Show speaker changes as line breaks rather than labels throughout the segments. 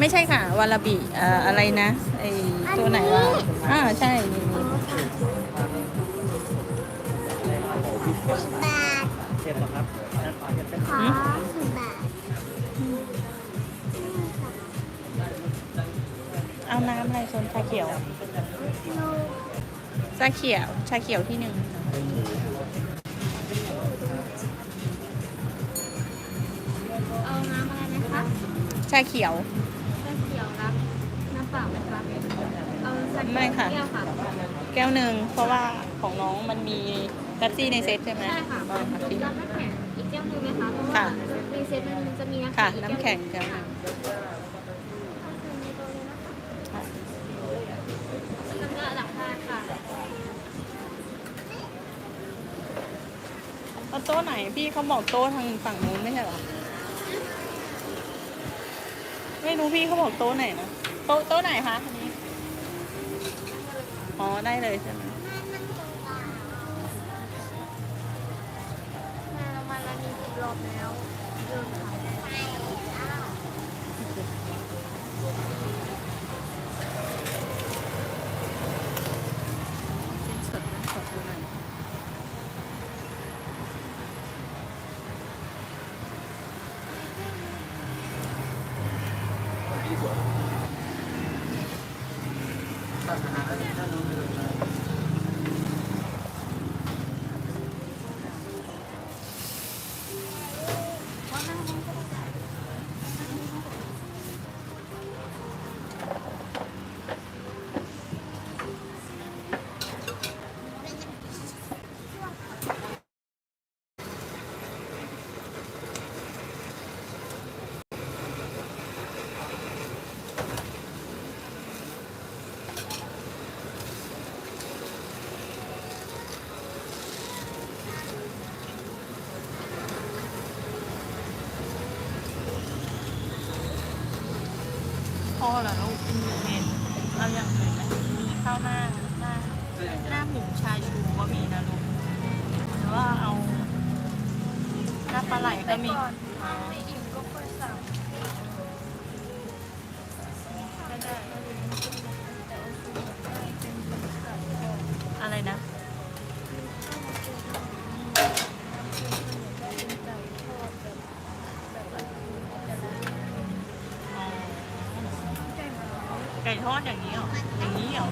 ไม่ใช่ค่ะวาลาบิเอ่ออะไรนะไอตัวไหนวะอ่าใช่นี่นี่
บาท
เจ็บเหรอครับนั่นปลาเจ็บเป็น
ขอสิบบาท
เอาน้ำอะไรโซนชาเขียว
ลูก
ชาเขียวชาเขียวที่หนึ่ง
เอาน้ำอะไรนะคะ
ชาเขียว
ไม่ค่ะแก้วค่ะ
แก้วหนึ่งเพราะว่าของน้องมันมีแป๊บซี่ในเซตใช่ไหม
ใช่ค่ะ
อ๋อครับพี่
รับน้ำแข็งอีกแก้วหนึงไหมคะเพราะว่า
ค่ะ
ในเซตมันจะมีน้ำ
ค่ะ
แข็ง
น้ำแข็ง
อีก
แก้วห
แก้ว
นึ่ง
ค่ะแล้วก็หลังบ้านค่ะ
เอาโต๊ะไหนพี่เขาบอกโต๊ะทางฝั่งนู้นไม่ใช่เหรอ ไม่รู้พี่เขาบอกโต๊ะไหนนะ โต๊ะโต๊ะไหนคะอันนี้ อ๋อ ได้เลยใช่ไหม ทอดอย่างนี้เหรออย่างนี้เหรอ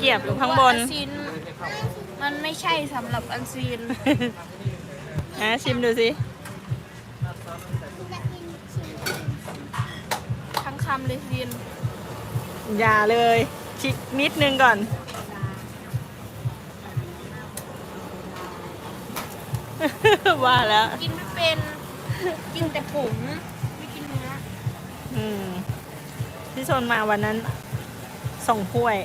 เกียบ
อยู่ข้า
ง
บนอัน
ซีนมันไม่ใช่สำหรับอันซีน
อะชิมดูสิ
ทั้งคำเลยซีน
อย่าเลยชินิดนึงก่อน ว่าแล้ว
กินไม่เป็น กินแต่ผงไม่กินเนื้อ
อืมที่ชนมาวันนั้นส่งถ้วย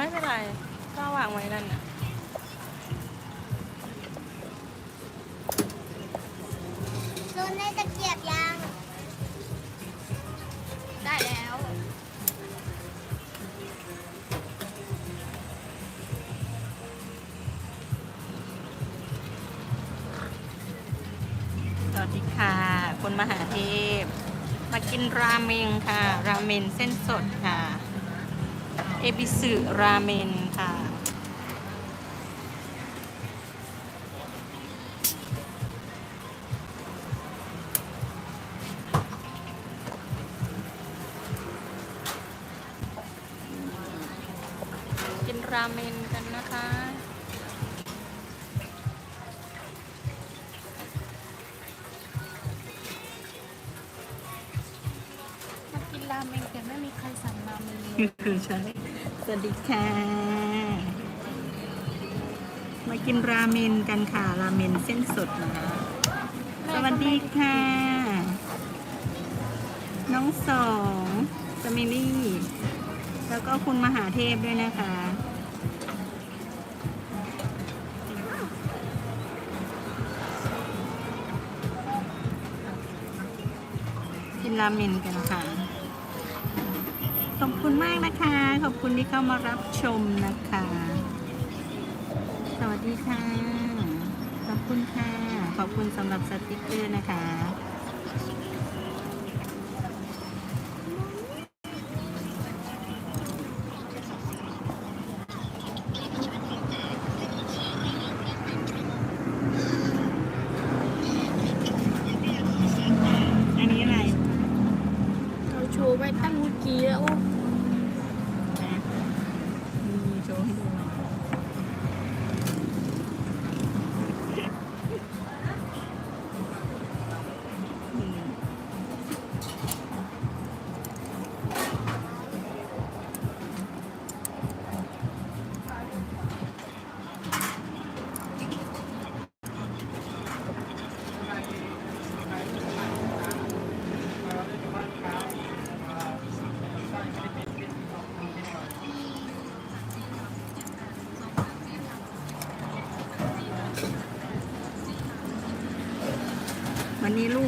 ไม่เป็นไร ก็วางไว้นั่นน่ะ
โดนได้ตะเกียบยัง ได้แล้ว
สวัสดีค่ะ คนมหาเทพ มากินราเมงค่ะ ราเมนเส้นสดค่ะ เอบิสึราเมนค่ะ ค่ะ
มากินราเม
นกันค่ะ ราเมนเส้นสดนะคะ สวัสดีค่ะ น้องสองสมิลี่ แล้วก็คุณมหาเทพด้วยนะคะกินราเมนกันค่ะข อบคุณมากนะคะ ขอบคุณที่เข้ามารับชมนะคะ สวัสดีค่ะ ขอบคุณค่ะ ขอบคุณสำหรับสติกเกอร์นะคะ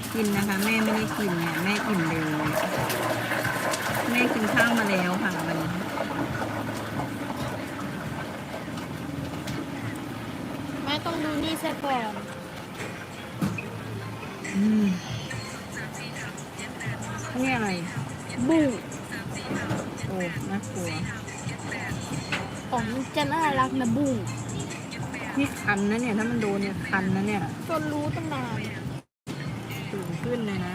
ก
กินนะคะ แม่ไม่ได้กินเนี่ยแม่อิ่มเร็วแม่กินข้าวมาแล้วค่ะวันนี้
ต้องดูนี่ซะก่อน
อืมนี่อะไร
บุ้ง
โอ้น่ากลัว
ของจะน่ารักนะบุ้ง
นี่คันนะเนี่ย ถ้ามันโดนเนี่ยคันนะเนี่ย
จนรู้ตั้งนาน
สูงขึ้นเลยนะ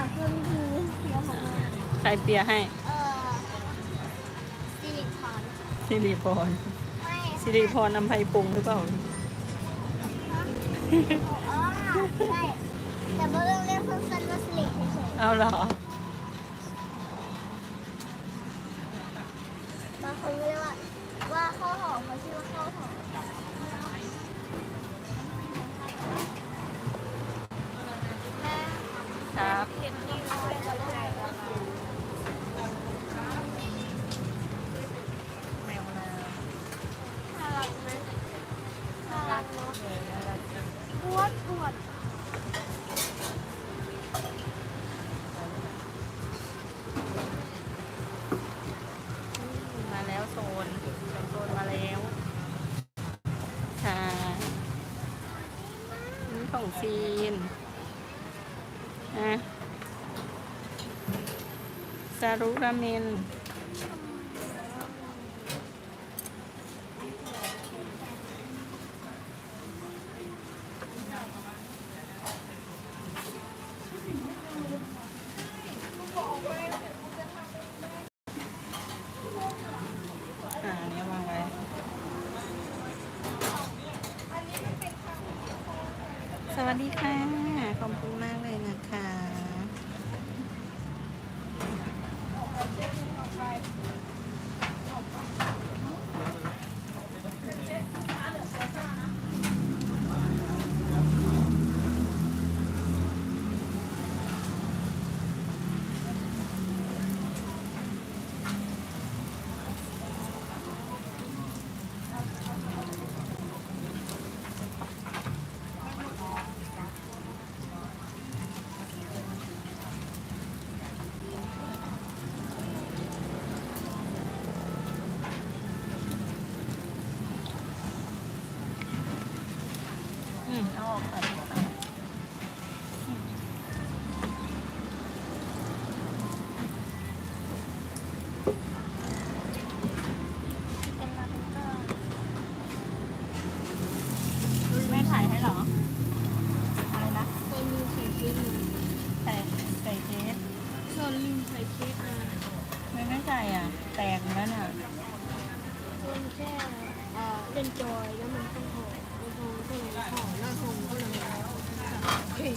า
กเพื่อนดูแล้วของ
ใครเปียร์ให้
เออซิลิคอน
สิริพร
ไม่
สิริพรนำไพปรุงหรือเปล่า
อ๋อใช่แต่เบอร์เรียกเพื่อนๆว่าซิลิเฉย
เอาเหรอ
ขอ
งซีนนะซารุราเมน อ่าอันนี้วางไว้ สวัสดีค่ะ ขอบคุณมากเลยนะคะ อืมเอาออกก่อนแม่ถ่ายให้เหรอ อะไรนะ
โซนลืมใส่เค้กมา
ใส่ใส่เทส
โซนลืมใส่เค้กมา
ไม่ไม่ใส่อะ แตกแล้วน่ะ
โซน แค่เอ่อเล่นจอยแล้วมันต้องห่อมันต้อก็เลยห่อหน้าทงก็เลยเฮ้ย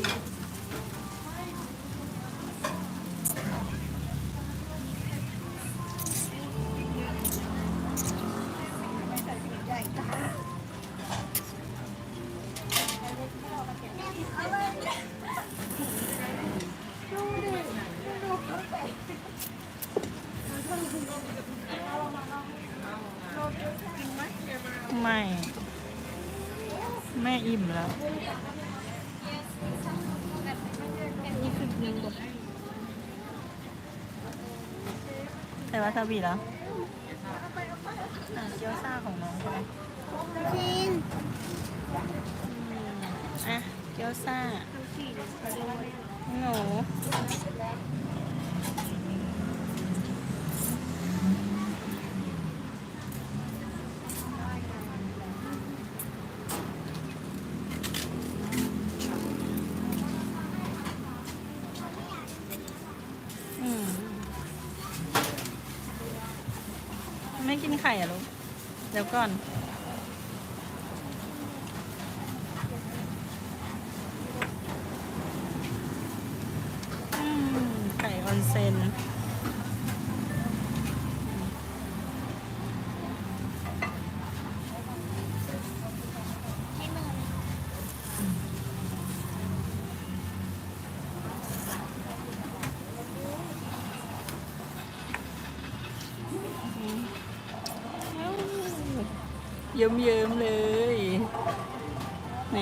ใส่วาซาบิแล้วอะเกี๊ยวซ่าของน้องใช่ไหม
ชิน
อืมอะ เกี๊ยวซ่า
ทำสี่เลย
หนู อืม ไม่กินไข่อะลูก เดี๋ยวก่อน อืม ไข่ออนเซน
ให้มือ
เยิ้มเยิ้มๆเลย ไหน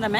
ได้ไหม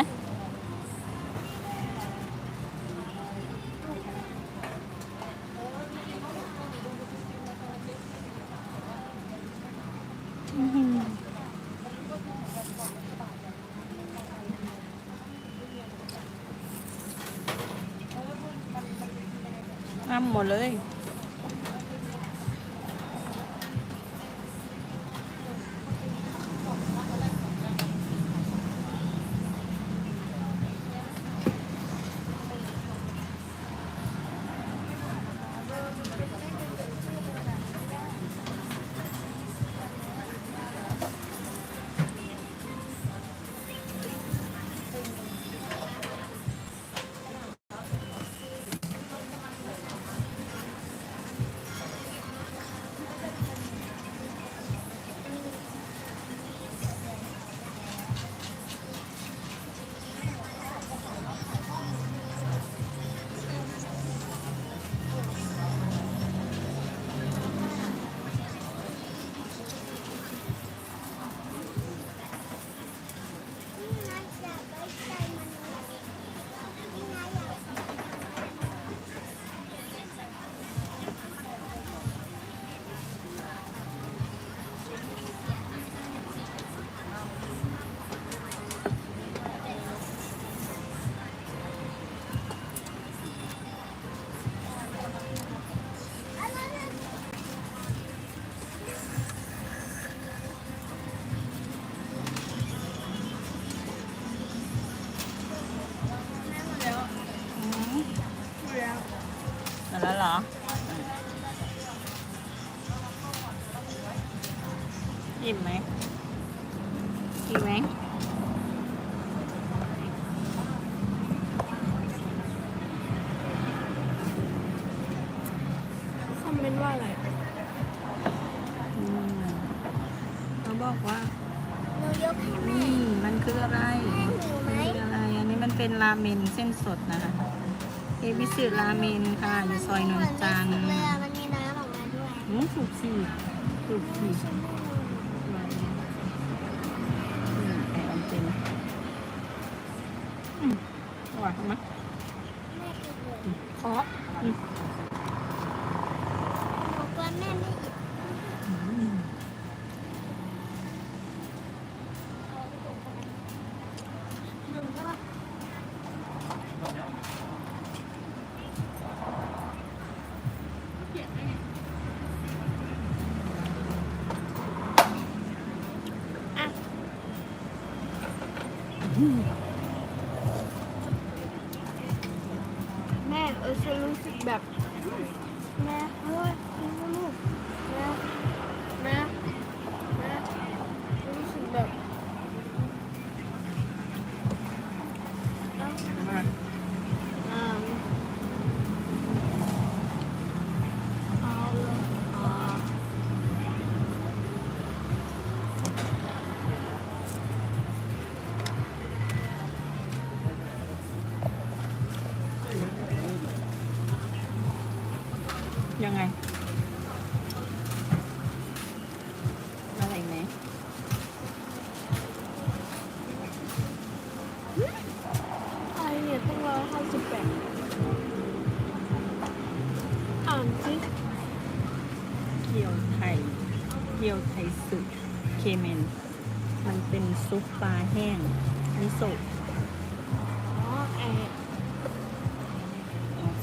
เหรอ อิ่มไหมอิ่มไหม
คอมเมนต์ว่าอะไร
อืมเขาบอกว่า
หนูยกให้แม่
นี่มันคืออะไร
แม่หิวไหม
มันคืออะไร อันนี้มันเป็นราเมนเส้นสดนะคะ เอบิสึราเมนค่ะอยู่ซอยนนจันทร์
เรือมันมีน้ำออกมาด้วย
อืมถูกสิถูกสิอืมไข่ออนเจนอืมอร่อยไหม
แม่กินเลย
เคาะอื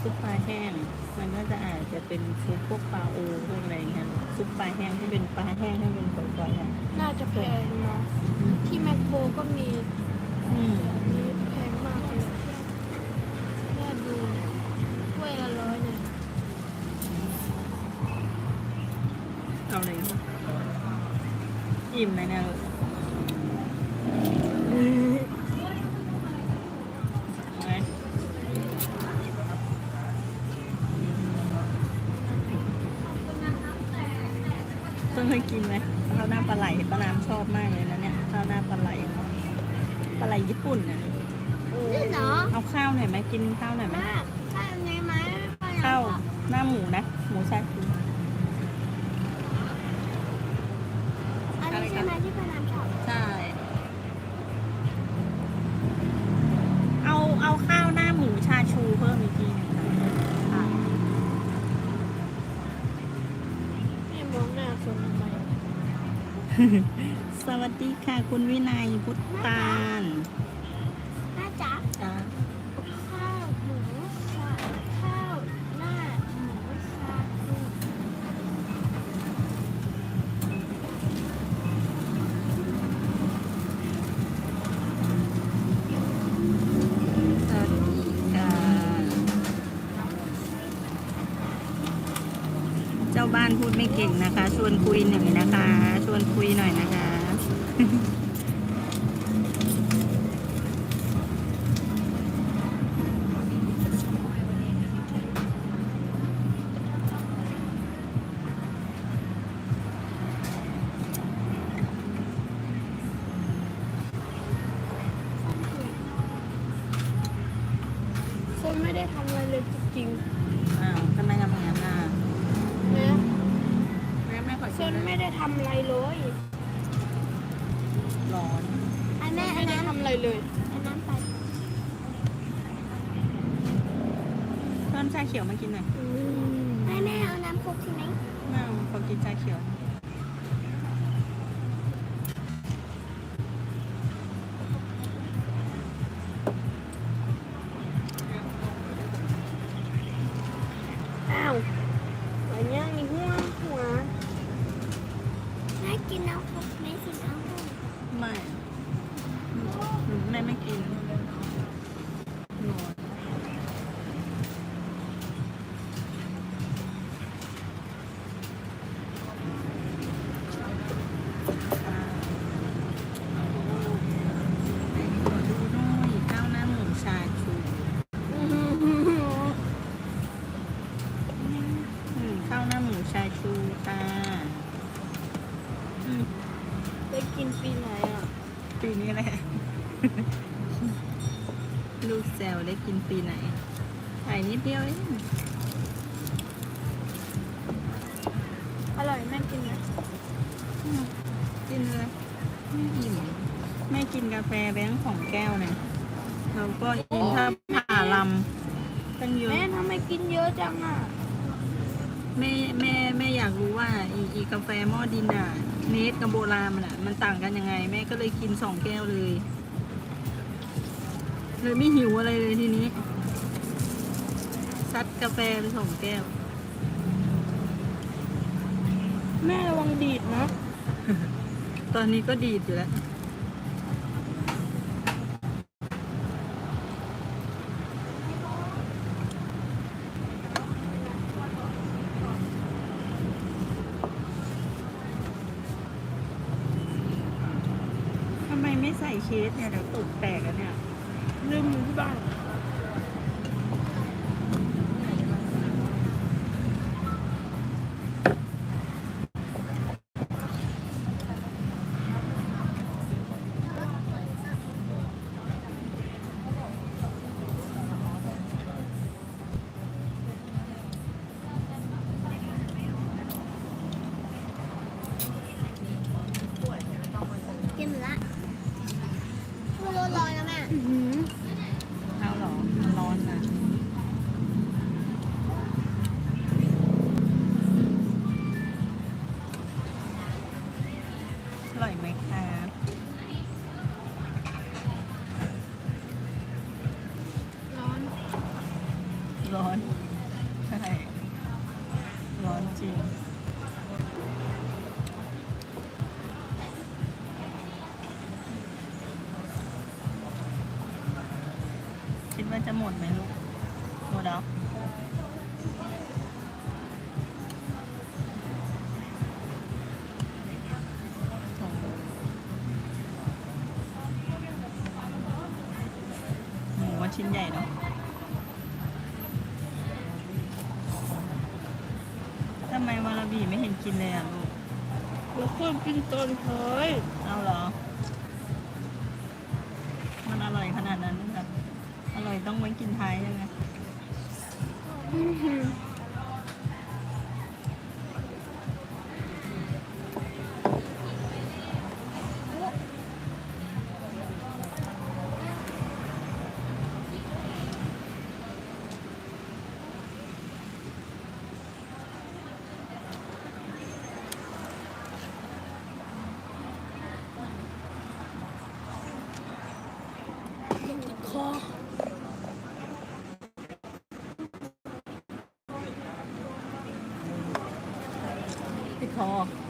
ซุปปลาแห้ง มันก็จะอาจจะเป็นซุปพวกปลาโอพวกอะไรเงี้ยซุปปลาแห้งที่เป็นปลาแห้งที่เป็นฝอยๆอะ
น่าจะแพงเนาะที่แมคโครก็มี
อืม
อันนี้แพงมากเลยแม่ดูถ้วยละร้อยเนี่ย
เอาเลยอิ่มไหมเนี่ยลูก กินข้าวหน่อยไหม
แม่ข้าวไงไหม
ข้าวหน้าหมูนะ หมูชาชู
อันนี้ใช่ไหมที่พนันชอบ
ใช่ เอาเอาข้าวหน้าหมูชาชูเพิ่มอีกทีหนึงค่ะ
แม่มองหน้าคนทำไม
สวัสดีค่ะ คุณวินัยพุทธาน เก่งนะคะ ชวนคุยหน่อยนะคะ ชวนคุยหน่อยนะคะ
คนไม่ได้ทำอะไรเลยจริงา
วทำไมทำอย่างนั้นน่ะ
ๆนะ
แม่ไม่ขอ
คนไม่ได้ ทำอะไรเลย
ร้อน
อันแม่ไม่ได้ทำอะไรเลยอันน้ำไป
เพิ่มชาเขียวมากินหน่อย
แม่แม่เอาน้ำโคกใช่ไหม
ไม่เอาขอกินชาเขียว
ไม่กิ
น ฟไปทั้งสองแก้วเนี่ยแล้วก็อินทผลำตั้งเยอะ
แม่ทำไมกินเยอะจังอะ
แม่แม่แม่อยากรู้ว่าอีอีกาแฟหม้อดินอะเนสกับโบราณมันอะมันต่างกันยังไง แม่ก็เลยกินสองแก้วเลย เลยไม่หิวอะไรเลยทีนี้ซัดกาแฟไปสองแก้ว
แม่ระวังดีดนะ
ตอนนี้ก็ดีดอยู่แล้ว ทำไมไม่ใสเนี่ยเดี๋ยว ชิ้นใหญ่เนาะทำไมวาลาบีไม่เห็นกินเลยอะลูก
แล้วคนกินตอนเฮ้ย
ติดคอ